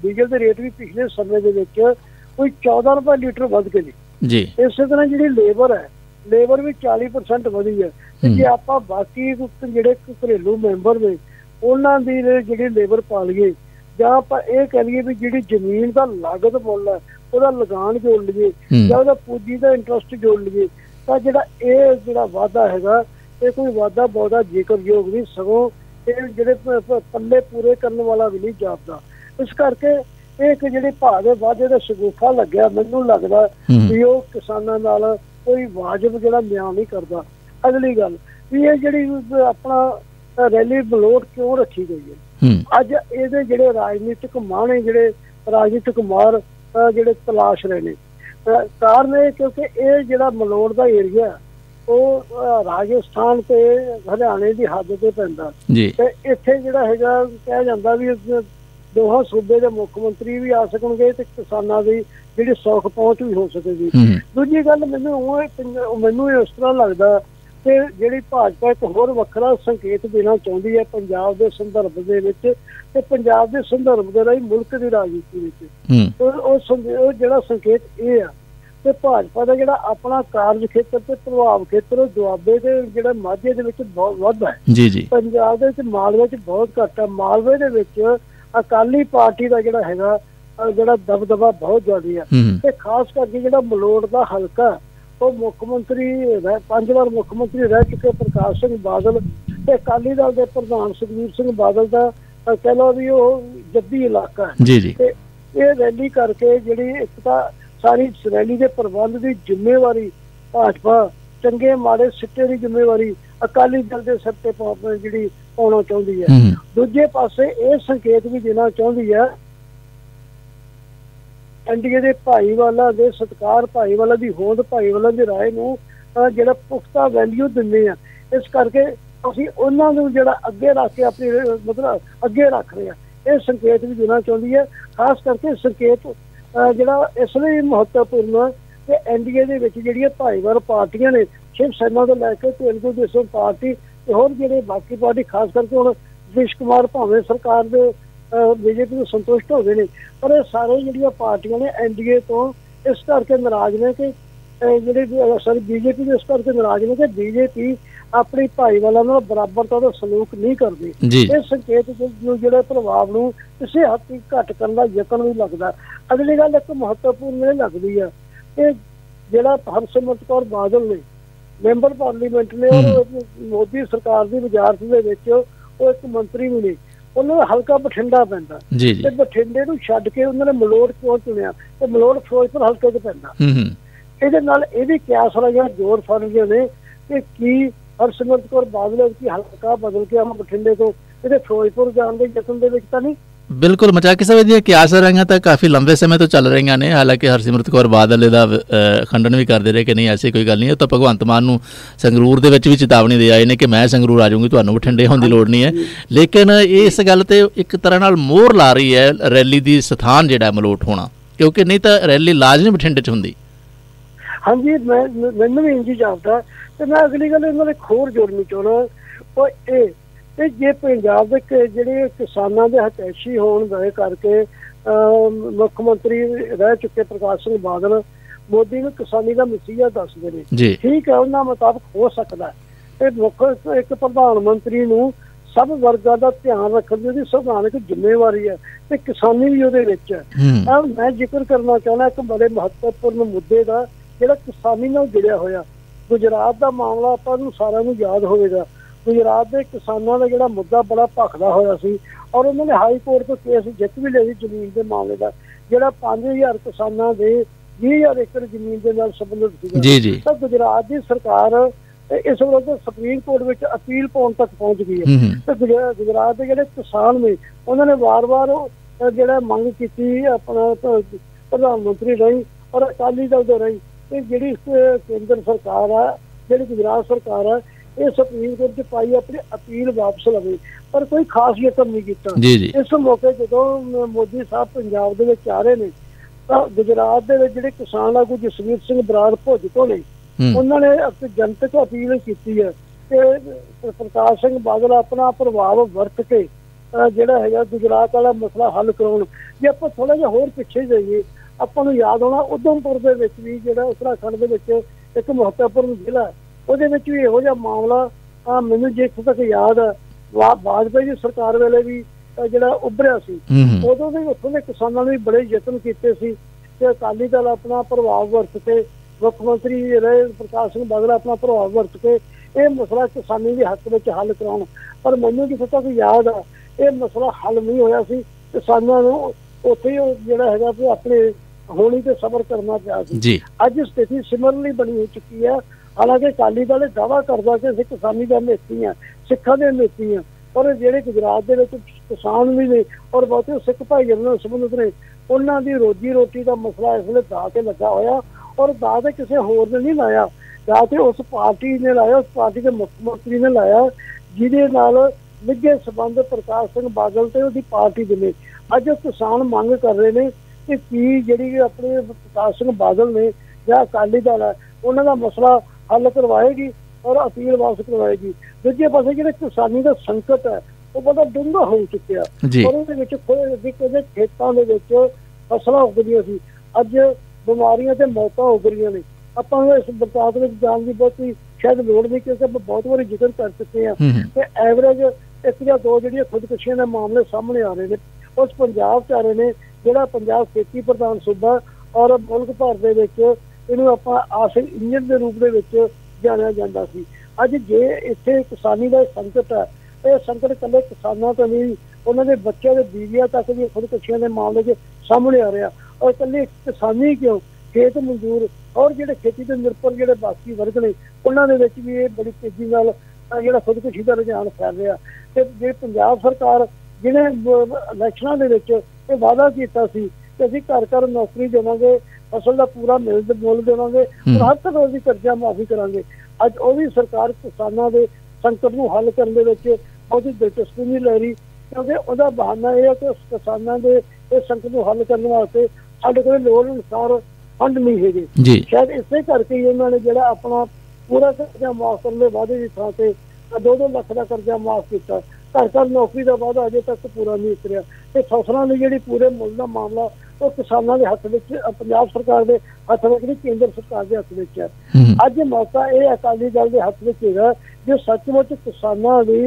ਡੀਜ਼ਲ ਦੇ ਰੇਟ ਵੀ ਪਿਛਲੇ ਸਮੇਂ ਦੇ ਵਿੱਚ ਕੋਈ 14 ਰੁਪਏ ਲੀਟਰ ਵੱਧ ਗਏ ਨੇ। ਜੀ। ਇਸੇ ਤਰ੍ਹਾਂ ਜਿਹੜੀ ਲੇਬਰ ਹੈ ਲੇਬਰ ਵੀ 40% ਵਧੀ ਹੈ। ਜੇ ਆਪਾਂ ਬਾਕੀ ਜਿਹੜੇ ਘਰੇਲੂ ਮੈਂਬਰ ਨੇ ਉਹਨਾਂ ਦੀ ਜਿਹੜੀ ਲੇਬਰ ਪਾ ਲਈਏ ਜਾਂ ਆਪਾਂ ਇਹ ਕਹਿ ਲਈਏ ਵੀ ਜਿਹੜੀ ਜ਼ਮੀਨ ਦਾ ਲਾਗਤ ਮੁੱਲ ਹੈ ਉਹਦਾ ਲਗਾਨ ਜੋੜ ਲਈਏ। ਜਾਂ ਉਹਦਾ ਪੂੰਜੀ ਦਾ ਇੰਟਰਸਟ ਜੋੜ ਲਈਏ ਤਾਂ ਜਿਹੜਾ ਇਹ ਜਿਹੜਾ ਵਾਧਾ ਹੈਗਾ ਇਹ ਕੋਈ ਵਾਧਾ ਬਹੁਤਾ ਜ਼ਿਕਰਯੋਗ ਨਹੀਂ ਸਗੋਂ ਇਹ ਜਿਹੜੇ ਪੱਲੇ ਪੂਰੇ ਕਰਨ ਵਾਲਾ ਵੀ ਨਹੀਂ ਜਾਪਦਾ। ਇਸ ਕਰਕੇ ਇਹ ਇੱਕ ਜਿਹੜੇ ਭਾਅ ਦੇ ਵਾਧੇ ਦਾ ਸ਼ਗੂਫਾ ਲੱਗਿਆ ਮੈਨੂੰ ਲੱਗਦਾ ਵੀ ਉਹ ਕਿਸਾਨਾਂ ਨਾਲ ਕੋਈ ਵਾਜਬ ਜਿਹੜਾ ਨਿਆਂ ਨਹੀਂ ਕਰਦਾ। ਅਗਲੀ ਗੱਲ ਵੀ ਇਹ ਜਿਹੜੀ ਆਪਣਾ ਰੈਲੀ ਬਲੋਟ ਕਿਉਂ ਰੱਖੀ ਗਈ ਹੈ? ਅੱਜ ਇਹਦੇ ਜਿਹੜੇ ਰਾਜਨੀਤਿਕ ਮਾਣੇ ਜਿਹੜੇ ਰਾਜਨੀਤਿਕ ਮਾਰ ਜਿਹੜੇ ਤਲਾਸ਼ ਰਹੇ ਨੇ। ਕਾਰਨ ਇਹ ਕਿਉਂਕਿ ਇਹ ਜਿਹੜਾ ਮਲੋੜ ਦਾ ਏਰੀਆ ਉਹ ਰਾਜਸਥਾਨ ਤੇ ਹਰਿਆਣੇ ਦੀ ਹੱਦ ਤੇ ਪੈਂਦਾ। ਤੇ ਇੱਥੇ ਜਿਹੜਾ ਹੈਗਾ ਕਿਹਾ ਜਾਂਦਾ ਵੀ ਦੋਹਾਂ ਸੂਬੇ ਦੇ ਮੁੱਖ ਮੰਤਰੀ ਵੀ ਆ ਸਕਣਗੇ ਤੇ ਕਿਸਾਨਾਂ ਦੀ ਜਿਹੜੀ ਸੌਖ ਪਹੁੰਚ ਵੀ ਹੋ ਸਕੇਗੀ। ਦੂਜੀ ਗੱਲ ਮੈਨੂੰ ਉਹ ਮੈਨੂੰ ਇਸ ਤਰ੍ਹਾਂ ਲੱਗਦਾ ਕਿ ਜਿਹੜੀ ਭਾਜਪਾ ਇੱਕ ਹੋਰ ਵੱਖਰਾ ਸੰਕੇਤ ਦੇਣਾ ਚਾਹੁੰਦੀ ਹੈ ਪੰਜਾਬ ਦੇ ਸੰਦਰਭ ਦੇ ਵਿੱਚ ਤੇ ਪੰਜਾਬ ਦੇ ਸੰਦਰਭ ਦੇ ਰਾਹੀਂ ਮੁਲਕ ਦੀ ਰਾਜਨੀਤੀ ਵਿੱਚ। ਉਹ ਜਿਹੜਾ ਸੰਕੇਤ ਇਹ ਆ ਕਿ ਭਾਜਪਾ ਦਾ ਜਿਹੜਾ ਆਪਣਾ ਕਾਰਜ ਖੇਤਰ ਤੇ ਪ੍ਰਭਾਵ ਖੇਤਰ ਉਹ ਦੁਆਬੇ ਦੇ ਜਿਹੜਾ ਮਾਝੇ ਦੇ ਵਿੱਚ ਬਹੁਤ ਵੱਧ ਹੈ। ਜੀ ਜੀ। ਪੰਜਾਬ ਦੇ ਵਿੱਚ ਮਾਲਵੇ ਵਿੱਚ ਬਹੁਤ ਘੱਟ ਹੈ। ਮਾਲਵੇ ਦੇ ਵਿੱਚ ਅਕਾਲੀ ਪਾਰਟੀ ਦਾ ਜਿਹੜਾ ਹੈਗਾ ਜਿਹੜਾ ਦਬਦਬਾ ਬਹੁਤ ਜ਼ਿਆਦਾ ਹੂੰ। ਤੇ ਖਾਸ ਕਰਕੇ ਜਿਹੜਾ ਮਲੋੜ ਦਾ ਹਲਕਾ ਉਹ ਮੁੱਖ ਮੰਤਰੀ ਰਹਿ- ਪੰਜ ਵਾਰ ਮੁੱਖ ਮੰਤਰੀ ਰਹਿ ਚੁੱਕੇ ਪ੍ਰਕਾਸ਼ ਸਿੰਘ ਬਾਦਲ ਤੇ ਅਕਾਲੀ ਦਲ ਦੇ ਪ੍ਰਧਾਨ ਸੁਖਬੀਰ ਸਿੰਘ ਬਾਦਲ ਦਾ ਕਹਿ ਲਓ ਵੀ ਉਹ ਜੱਦੀ ਇਲਾਕਾ ਹੈ। ਜੀ ਜੀ। ਤੇ ਇਹ ਰੈਲੀ ਕਰਕੇ ਜਿਹੜੀ ਇੱਕ ਤਾਂ ਸਾਰੀ ਰੈਲੀ ਦੇ ਪ੍ਰਬੰਧ ਦੀ ਜ਼ਿੰਮੇਵਾਰੀ ਭਾਜਪਾ ਚੰਗੇ ਮਾੜੇ ਸਿੱਟੇ ਦੀ ਜ਼ਿੰਮੇਵਾਰੀ ਅਕਾਲੀ ਦਲ ਦੇ ਸਿਰ ਤੇ ਜਿਹੜੀ ਪਾਉਣਾ ਚਾਹੁੰਦੀ ਹੂੰ। ਦੂਜੇ ਪਾਸੇ ਇਹ ਸੰਕੇਤ ਵੀ ਦੇਣਾ ਚਾਹੁੰਦੀ ਹੈ ਐਨਡੀਏ ਦੇ ਭਾਈਵਾਲਾ ਦੇ ਸਤਕਾਰ ਭਾਈਵਾਲਾ ਦੀ ਹੋਂਦ ਭਾਈਵਾਲਾ ਦੀ ਰਾਏ ਨੂੰ ਜਿਹੜਾ ਪੁਖਤਾ ਵੈਲਿਊ ਦਿੰਦੇ ਆ। ਇਸ ਕਰਕੇ ਅਸੀਂ ਉਹਨਾਂ ਨੂੰ ਜਿਹੜਾ ਅੱਗੇ ਰੱਖ ਕੇ ਆਪਣੀ, ਮਤਲਬ ਅੱਗੇ ਰੱਖ ਰਹੇ ਆ। ਇਹ ਸੰਕੇਤ ਵੀ ਦੇਣਾ ਚਾਹੁੰਦੀ ਹੈ ਖਾਸ ਕਰਕੇ ਸੰਕੇਤ ਜਿਹੜਾ ਇਸ ਲਈ ਮਹੱਤਵਪੂਰਨ ਹੈ ਕਿ ਐਨਡੀਏ ਦੇ ਵਿੱਚ ਜਿਹੜੀਆਂ ਭਾਈਵਾਲ ਪਾਰਟੀਆਂ ਨੇ, ਸ਼ਿਵ ਸੈਨਾ ਤੋਂ ਲੈ ਕੇ ਤੇਲਗੂ ਦੇਸ਼ਮ ਪਾਰਟੀ ਤੇ ਹੋਰ ਜਿਹੜੇ ਬਾਕੀ ਪਾਰਟੀ, ਖਾਸ ਕਰਕੇ ਹੁਣ ਵਿਸ਼ ਕੁਮਾਰ ਭਾਵੇਂ ਸਰਕਾਰ ਦੇ ਬੀਜੇਪੀ ਨੂੰ ਸੰਤੁਸ਼ਟ ਹੋ ਗਏ ਨੇ। ਪਰ ਇਹ ਸਾਰੇ ਜਿਹੜੀਆਂ ਪਾਰਟੀਆਂ ਨੇ ਐਨਡੀਏ ਤੋਂ ਇਸ ਕਰਕੇ ਨਾਰਾਜ਼ ਨੇ ਕਿ ਜਿਹੜੇ ਸੌਰੀ ਬੀਜੇਪੀ ਦੇ ਇਸ ਕਰਕੇ ਨਾਰਾਜ਼ ਨੇ ਕਿ ਬੀਜੇਪੀ ਆਪਣੀ ਭਾਈਵਾਲਾਂ ਨਾਲ ਬਰਾਬਰਤਾ ਦਾ ਸਲੂਕ ਨਹੀਂ ਕਰਦੀ। ਇਹ ਸੰਕੇਤ ਨੂੰ ਜਿਹੜੇ ਪ੍ਰਭਾਵ ਨੂੰ ਕਿਸੇ ਹੱਦ ਤੱਕ ਘੱਟ ਕਰਨ ਦਾ ਯਤਨ ਵੀ ਲੱਗਦਾ। ਅਗਲੀ ਗੱਲ ਇੱਕ ਮਹੱਤਵਪੂਰਨ ਇਹ ਲੱਗਦੀ ਆ ਕਿ ਜਿਹੜਾ ਹਰਸਿਮਰਤ ਕੌਰ ਬਾਦਲ ਨੇ ਮੈਂਬਰ ਪਾਰਲੀਮੈਂਟ ਨੇ ਮੋਦੀ ਸਰਕਾਰ ਦੀ ਵਜ਼ਾਰਤ ਦੇ ਵਿੱਚ ਉਹ ਇੱਕ ਮੰਤਰੀ ਵੀ ਨੇ। ਉਹਨਾਂ ਦਾ ਹਲਕਾ ਬਠਿੰਡਾ ਪੈਂਦਾ। ਜੀ ਤੇ ਬਠਿੰਡੇ ਨੂੰ ਛੱਡ ਕੇ ਉਹਨਾਂ ਨੇ ਮਲੋੜ ਕਿਉਂ ਚੁਣਿਆ। ਤੇ ਮਲੋੜ ਫਿਰੋਜ਼ਪੁਰ ਹਲਕੇ 'ਚ ਪੈਂਦਾ। ਹੂੰ ਹੂੰ। ਇਹਦੇ ਨਾਲ ਇਹ ਵੀ ਕਿਆਸ ਲੱਗਿਆ ਜੋਰ ਫੜ ਗਏ ਨੇ ਕਿ ਕੀ ਹਰਸਿਮਰਤ ਕੌਰ ਬਾਦਲ ਕੀ ਹਲਕਾ ਬਦਲ ਕੇ ਆਮ ਬਠਿੰਡੇ ਤੋਂ ਇਹਦੇ ਫਿਰੋਜ਼ਪੁਰ ਜਾਣ ਦੇ ਯਤਨ ਦੇ ਵਿੱਚ ਤਾਂ ਨਹੀਂ? ਬਿਲਕੁਲ, ਮਚਾਕੀ ਸਾਹਿਬ ਦੀਆਂ ਕਿਆਸ ਰਹੀਆਂ ਤਾਂ ਕਾਫੀ ਲੰਬੇ ਸਮੇਂ ਤੋਂ ਚੱਲ ਰਹੀਆਂ ਨੇ। ਹਾਲਾਂਕਿ ਹਰਸਿਮਰਤ ਕੌਰ ਬਾਦਲ ਇਹਦਾ ਖੰਡਨ ਵੀ ਕਰਦੇ ਰਹੇ ਕਿ ਨਹੀਂ, ਐਸੀ ਕੋਈ ਗੱਲ ਨਹੀਂ ਉਹ ਤਾਂ ਭਗਵੰਤ ਮਾਨ ਨੂੰ ਸੰਗਰੂਰ ਦੇ ਵਿੱਚ ਵੀ ਚੇਤਾਵਨੀ ਦੇ ਆਏ ਨੇ ਕਿ ਮੈਂ ਸੰਗਰੂਰ ਆ ਜਾਊਂਗੀ, ਤੁਹਾਨੂੰ ਬਠਿੰਡੇ ਹੋਣ ਦੀ ਲੋੜ ਨਹੀਂ ਹੈ। ਲੇਕਿਨ ਇਸ ਗੱਲ ਤੇ ਇੱਕ ਤਰ੍ਹਾਂ ਨਾਲ ਮੋਹਰ ਲਾ ਰਹੀ ਹੈ ਰੈਲੀ ਦੀ ਸਥਾਨ ਜਿਹੜਾ ਮਲੋਟ ਹੋਣਾ। ਕਿਉਂਕਿ ਨਹੀਂ ਤਾਂ ਰੈਲੀ ਲਾਜ਼ਮੀ ਬਠਿੰਡੇ 'ਚ ਹੁੰਦੀ। ਹਾਂਜੀ, ਮੈਂ ਮੈਨੂੰ ਵੀ ਇੰਜ ਹੀ ਜਾਪਦਾ। ਤੇ ਮੈਂ ਅਗਲੀ ਗੱਲ ਇਹਨਾਂ ਦੇ ਖੋਰ ਜੋੜਨੀ ਚਾਹੁੰਦਾ। ਉਹ ਇਹ ਕਿ ਜੇ ਪੰਜਾਬ ਦੇ ਜਿਹੜੇ ਕਿਸਾਨਾਂ ਦੇ ਹਤੈਸ਼ੀ ਹੋਣ ਦੇ ਕਰਕੇ ਮੁੱਖ ਮੰਤਰੀ ਰਹਿ ਚੁੱਕੇ ਪ੍ਰਕਾਸ਼ ਸਿੰਘ ਬਾਦਲ ਮੋਦੀ ਨੂੰ ਕਿਸਾਨੀ ਦਾ ਮਸੀਹਾ ਦੱਸਦੇ ਨੇ। ਠੀਕ ਹੈ ਉਹਨਾਂ ਮੁਤਾਬਕ ਹੋ ਸਕਦਾ ਹੈ। ਤੇ ਮੁੱਖ ਇੱਕ ਪ੍ਰਧਾਨ ਮੰਤਰੀ ਨੂੰ ਸਭ ਵਰਗਾਂ ਦਾ ਧਿਆਨ ਰੱਖਣ ਦੀ ਉਹਦੀ ਸੰਵਿਧਾਨਕ ਜ਼ਿੰਮੇਵਾਰੀ ਹੈ ਤੇ ਕਿਸਾਨੀ ਵੀ ਉਹਦੇ ਵਿੱਚ ਹੈ। ਤਾਂ ਮੈਂ ਜ਼ਿਕਰ ਕਰਨਾ ਚਾਹੁੰਦਾ ਇੱਕ ਬੜੇ ਮਹੱਤਵਪੂਰਨ ਮੁੱਦੇ ਦਾ ਜਿਹੜਾ ਕਿਸਾਨੀ ਨਾਲ ਜੁੜਿਆ ਹੋਇਆ। ਗੁਜਰਾਤ ਦਾ ਮਾਮਲਾ ਆਪਾਂ ਨੂੰ ਸਾਰਿਆਂ ਨੂੰ ਯਾਦ ਹੋਵੇਗਾ। ਗੁਜਰਾਤ ਦੇ ਕਿਸਾਨਾਂ ਦਾ ਜਿਹੜਾ ਮੁੱਦਾ ਬੜਾ ਭਖਦਾ ਹੋਇਆ ਸੀ ਔਰ ਉਹਨਾਂ ਨੇ ਹਾਈ ਕੋਰਟ ਤੋਂ ਕੇਸ ਜਿੱਤ ਵੀ ਸੀ ਜ਼ਮੀਨ ਦੇ ਮਾਮਲੇ ਦਾ ਜਿਹੜਾ 5000 ਕਿਸਾਨਾਂ ਦੇ 20000 ਏਕੜ ਜ਼ਮੀਨ ਦੇ ਨਾਲ ਸੰਬੰਧਿਤ ਸੀਗਾ। ਜੀ ਜੀ। ਤਾਂ ਗੁਜਰਾਤ ਦੀ ਸਰਕਾਰ ਇਸ ਵਿਰੁੱਧ ਸੁਪਰੀਮ ਕੋਰਟ ਵਿੱਚ ਅਪੀਲ ਪਾਉਣ ਤੱਕ ਪਹੁੰਚ ਗਈ ਹੈ। ਤੇ ਗੁਜਰਾ- ਗੁਜਰਾਤ ਦੇ ਜਿਹੜੇ ਕਿਸਾਨ ਨੇ ਉਹਨਾਂ ਨੇ ਵਾਰ-ਵਾਰ ਜਿਹੜਾ ਮੰਗ ਕੀਤੀ ਆਪਣਾ ਪ੍ਰਧਾਨ ਮੰਤਰੀ ਰਹੀ ਔਰ ਅਕਾਲੀ ਦਲ ਦੇ ਰਹੀ ਕਿ ਜਿਹੜੀ ਕੇਂਦਰ ਸਰਕਾਰ ਆ ਜਿਹੜੀ ਗੁਜਰਾਤ ਸਰਕਾਰ ਆ ਇਹ ਸੁਪਰੀਮ ਕੋਰਟ 'ਚ ਪਾਈ ਆਪਣੀ ਅਪੀਲ ਵਾਪਸ ਲਵੇ ਪਰ ਕੋਈ ਖਾਸ ਯਤਨ ਨਹੀਂ ਕੀਤਾ। ਇਸ ਮੌਕੇ ਜਦੋਂ ਮੋਦੀ ਸਾਹਿਬ ਪੰਜਾਬ ਦੇ ਵਿੱਚ ਆ ਰਹੇ ਨੇ ਤਾਂ ਗੁਜਰਾਤ ਦੇ ਵਿੱਚ ਜਿਹੜੇ ਕਿਸਾਨ ਆਗੂ ਜਸਵੀਰ ਸਿੰਘ ਬਰਾੜ ਭੁੱਜ ਤੋਂ ਨੇ ਉਹਨਾਂ ਨੇ ਇੱਕ ਜਨਤਕ ਅਪੀਲ ਕੀਤੀ ਹੈ ਕਿ ਪ੍ਰਕਾਸ਼ ਸਿੰਘ ਬਾਦਲ ਆਪਣਾ ਪ੍ਰਭਾਵ ਵਰਤ ਕੇ ਜਿਹੜਾ ਹੈਗਾ ਗੁਜਰਾਤ ਵਾਲਾ ਮਸਲਾ ਹੱਲ ਕਰਾਉਣ। ਜੇ ਆਪਾਂ ਥੋੜਾ ਜਿਹਾ ਹੋਰ ਪਿੱਛੇ ਜਾਈਏ ਆਪਾਂ ਨੂੰ ਯਾਦ ਆਉਣਾ ਉਧਮਪੁਰ ਦੇ ਵਿੱਚ ਵੀ ਜਿਹੜਾ ਉੱਤਰਾਖੰਡ ਦੇ ਵਿੱਚ ਇੱਕ ਮਹੱਤਵਪੂਰਨ ਜ਼ਿਲ੍ਹਾ ਉਹਦੇ ਵਿੱਚ ਵੀ ਇਹੋ ਜਿਹਾ ਮਾਮਲਾ ਅਹ ਮੈਨੂੰ ਜੇ ਇੱਥੋਂ ਤੱਕ ਯਾਦ ਵਾ ਵਾਜਪਾਈ ਦੀ ਸਰਕਾਰ ਵੇਲੇ ਵੀ ਜਿਹੜਾ ਉੱਭਰਿਆ ਸੀ ਉਦੋਂ ਵੀ ਉੱਥੋਂ ਦੇ ਕਿਸਾਨਾਂ ਨੇ ਵੀ ਬੜੇ ਯਤਨ ਕੀਤੇ ਸੀ ਕਿ ਅਕਾਲੀ ਦਲ ਆਪਣਾ ਪ੍ਰਭਾਵ ਵਰਤ ਕੇ ਮੁੱਖ ਮੰਤਰੀ ਰਹੇ ਪ੍ਰਕਾਸ਼ ਸਿੰਘ ਬਾਦਲ ਆਪਣਾ ਪ੍ਰਭਾਵ ਵਰਤ ਕੇ ਇਹ ਮਸਲਾ ਕਿਸਾਨੀ ਦੇ ਹੱਕ ਵਿੱਚ ਹੱਲ ਕਰਾਉਣ। ਪਰ ਮੈਨੂੰ ਜਿੱਥੇ ਤੱਕ ਯਾਦ ਆ ਇਹ ਮਸਲਾ ਹੱਲ ਨਹੀਂ ਹੋਇਆ ਸੀ ਕਿਸਾਨਾਂ ਨੂੰ ਉੱਥੇ ਹੀ ਜਿਹੜਾ ਹੈਗਾ ਵੀ ਆਪਣੇ ਹੋਣੀ ਤੇ ਸਬਰ ਕਰਨਾ ਪਿਆ ਸੀ। ਜੀ। ਅੱਜ ਸਥਿਤੀ ਸਿਮਰਨਲੀ ਬਣੀ ਹੋ ਚੁੱਕੀ ਹੈ ਹਾਲਾਂਕਿ ਅਕਾਲੀ ਦਲ ਇਹ ਦਾਅਵਾ ਕਰਦਾ ਕਿ ਅਸੀਂ ਕਿਸਾਨੀ ਦਾ ਮੇਤੀ ਹਾਂ, ਸਿੱਖਾਂ ਦੇ ਮੇਤੀ ਹਾਂ, ਪਰ ਜਿਹੜੇ ਗੁਜਰਾਤ ਦੇ ਵਿੱਚ ਕਿਸਾਨ ਵੀ ਨੇ ਔਰ ਬਹੁਤੇ ਸਿੱਖ ਭਾਈਆਂ ਨਾਲ ਸੰਬੰਧਿਤ ਨੇ, ਉਹਨਾਂ ਦੀ ਰੋਜੀ ਰੋਟੀ ਦਾ ਮਸਲਾ ਇਸ ਵੇਲੇ ਦਾ ਕੇ ਲੱਗਾ ਹੋਇਆ ਔਰ ਦਾ ਤੇ ਕਿਸੇ ਹੋਰ ਨੇ ਨਹੀਂ ਲਾਇਆ ਦਾਅ ਤੇ ਉਸ ਪਾਰਟੀ ਨੇ ਲਾਇਆ, ਉਸ ਪਾਰਟੀ ਦੇ ਮੁੱਖ ਮੰਤਰੀ ਨੇ ਲਾਇਆ, ਜਿਹਦੇ ਨਾਲ ਨਿੱਘੇ ਸਬੰਧ ਪ੍ਰਕਾਸ਼ ਸਿੰਘ ਬਾਦਲ ਤੇ ਉਹਦੀ ਪਾਰਟੀ ਦੇ ਨੇ। ਅੱਜ ਕਿਸਾਨ ਮੰਗ ਕਰ ਰਹੇ ਨੇ ਕਿ ਕੀ ਜਿਹੜੀ ਆਪਣੇ ਪ੍ਰਕਾਸ਼ ਸਿੰਘ ਬਾਦਲ ਨੇ ਜਾਂ ਅਕਾਲੀ ਦਲ ਹੈ, ਉਹਨਾਂ ਦਾ ਮਸਲਾ ਹੱਲ ਕਰਵਾਏਗੀ ਔਰ ਅਪੀਲ ਵਾਪਸ ਕਰਵਾਏਗੀ। ਦੂਜੇ ਪਾਸੇ ਜਿਹੜੇ ਕਿਸਾਨੀ ਦਾ ਸੰਕਟ ਹੈ ਉਹ ਬੜਾ ਡੂੰਘਾ ਹੋ ਚੁੱਕਿਆ। ਔਰ ਉਹਦੇ ਵਿੱਚ ਕੋਈ ਅੱਗੇ ਕਦੇ ਖੇਤਾਂ ਦੇ ਵਿੱਚ ਫਸਲਾਂ ਉੱਗਦੀਆਂ ਸੀ। ਅੱਜ ਬਿਮਾਰੀਆਂ ਤੇ ਮੌਤਾਂ ਉੱਗ ਰਹੀਆਂ ਨੇ। ਆਪਾਂ ਨੂੰ ਇਸ ਬਰਸਾਤ ਵਿੱਚ ਜਾਣ ਦੀ ਬਹੁਤੀ ਸ਼ਾਇਦ ਲੋੜ ਨਹੀਂ ਕਿਉਂਕਿ ਆਪਾਂ ਬਹੁਤ ਵਾਰੀ ਜ਼ਿਕਰ ਕਰ ਚੁੱਕੇ ਹਾਂ ਹੂੰ ਹੂੰ। ਕਿ ਐਵਰੇਜ ਇੱਕ ਜਾਂ ਦੋ ਜਿਹੜੀਆਂ ਖੁਦਕੁਸ਼ੀਆਂ ਦੇ ਮਾਮਲੇ ਸਾਹਮਣੇ ਆ ਰਹੇ ਨੇ। ਉਸ ਪੰਜਾਬ 'ਚ ਆ ਰਹੇ ਨੇ ਜਿਹੜਾ ਪੰਜਾਬ ਖੇਤੀ ਪ੍ਰਧਾਨ ਸੂਬਾ ਔਰ ਮੁਲਕ ਭਰ ਦੇ ਵਿੱਚ ਇਹਨੂੰ ਆਪਾਂ ਆਸਿਕ ਇੰਜਨ ਦੇ ਰੂਪ ਦੇ ਵਿੱਚ ਜਾਣਿਆ ਜਾਂਦਾ ਸੀ। ਅੱਜ ਜੇ ਇੱਥੇ ਕਿਸਾਨੀ ਦਾ ਸੰਕਟ ਹੈ, ਇਹ ਸੰਕਟ ਇਕੱਲੇ ਕਿਸਾਨਾਂ ਤੋਂ ਨਹੀਂ, ਉਹਨਾਂ ਦੇ ਬੱਚਿਆਂ ਦੇ ਬੀਵੀਆਂ ਤੱਕ ਵੀ ਖੁਦਕੁਸ਼ੀਆਂ ਦੇ ਮਾਮਲੇ 'ਚ ਸਾਹਮਣੇ ਆ ਰਿਹਾ। ਔਰ ਇਕੱਲੇ ਕਿਸਾਨੀ ਕਿਉਂ? ਖੇਤ ਮਜ਼ਦੂਰ ਔਰ ਜਿਹੜੇ ਖੇਤੀ ਤੇ ਨਿਰਭਰ ਜਿਹੜੇ ਬਾਕੀ ਵਰਗ ਨੇ, ਉਹਨਾਂ ਦੇ ਵਿੱਚ ਵੀ ਇਹ ਬੜੀ ਤੇਜ਼ੀ ਨਾਲ ਜਿਹੜਾ ਖੁਦਕੁਸ਼ੀ ਦਾ ਰੁਝਾਨ ਫੈਲ ਰਿਹਾ। ਤੇ ਜੇ ਪੰਜਾਬ ਸਰਕਾਰ ਜਿਹਨੇ ਇਲੈਕਸ਼ਨਾਂ ਦੇ ਵਿੱਚ ਇਹ ਵਾਅਦਾ ਕੀਤਾ ਸੀ ਕਿ ਅਸੀਂ ਘਰ ਘਰ ਨੌਕਰੀ ਦੇਵਾਂਗੇ ਫਸਲ ਦਾ ਪੂਰਾ ਮਿਲ ਮੁੱਲ ਦੇਵਾਂਗੇ। ਔਰ ਹਰ ਤਰ੍ਹਾਂ ਦੀ ਕਰਜ਼ਾ ਮਾਫੀ ਕਰਾਂਗੇ। ਅੱਜ ਉਹ ਵੀ ਸਰਕਾਰ ਕਿਸਾਨਾਂ ਦੇ ਸੰਕਟ ਨੂੰ ਹੱਲ ਕਰਨ ਦੇ ਵਿੱਚ ਬਹੁਤੀ ਦਿਲਚਸਪੀ ਨਹੀਂ ਲੈ ਰਹੀ ਕਿਉਂਕਿ ਉਹਦਾ ਬਹਾਨਾ ਇਹ ਹੈ ਕਿ ਕਿਸਾਨਾਂ ਦੇ ਇਹ ਸੰਕਟ ਨੂੰ ਹੱਲ ਕਰਨ ਵਾਸਤੇ ਸਾਡੇ ਕੋਲ ਲੋੜ ਅਨੁਸਾਰ ਫੰਡ ਨਹੀਂ ਹੈਗੇ। ਜੀ। ਸ਼ਾਇਦ ਇਸੇ ਕਰਕੇ ਹੀ ਉਹਨਾਂ ਨੇ ਜਿਹੜਾ ਆਪਣਾ ਪੂਰਾ ਕਰਜ਼ਾ ਮਾਫ ਕਰਨ ਦੇ ਵਾਅਦੇ ਦੀ ਥਾਂ ਤੇ 2-2 ਲੱਖ ਦਾ ਕਰਜ਼ਾ ਮਾਫ ਕੀਤਾ। ਘਰ ਘਰ ਨੌਕਰੀ ਦਾ ਵਾਅਦਾ ਅਜੇ ਤੱਕ ਪੂਰਾ ਨਹੀਂ ਉਤਰਿਆ। ਤੇ ਫਸਲਾਂ ਦੀ ਜਿਹੜੀ ਪੂਰੇ ਮੁੱਲ ਦਾ ਮਾਮਲਾ ਉਹ ਕਿਸਾਨਾਂ ਦੇ ਹੱਥ ਵਿੱਚ ਪੰਜਾਬ ਸਰਕਾਰ ਦੇ ਹੱਥ ਵਿੱਚ ਨਹੀਂ ਕੇਂਦਰ ਸਰਕਾਰ ਦੇ ਹੱਥ ਵਿੱਚ ਹੈ। ਅੱਜ ਮੌਕਾ ਇਹ ਅਕਾਲੀ ਦਲ ਦੇ ਹੱਥ ਵਿੱਚ ਹੈਗਾ ਜੋ ਸੱਚਮੁੱਚ ਕਿਸਾਨਾਂ ਦੀ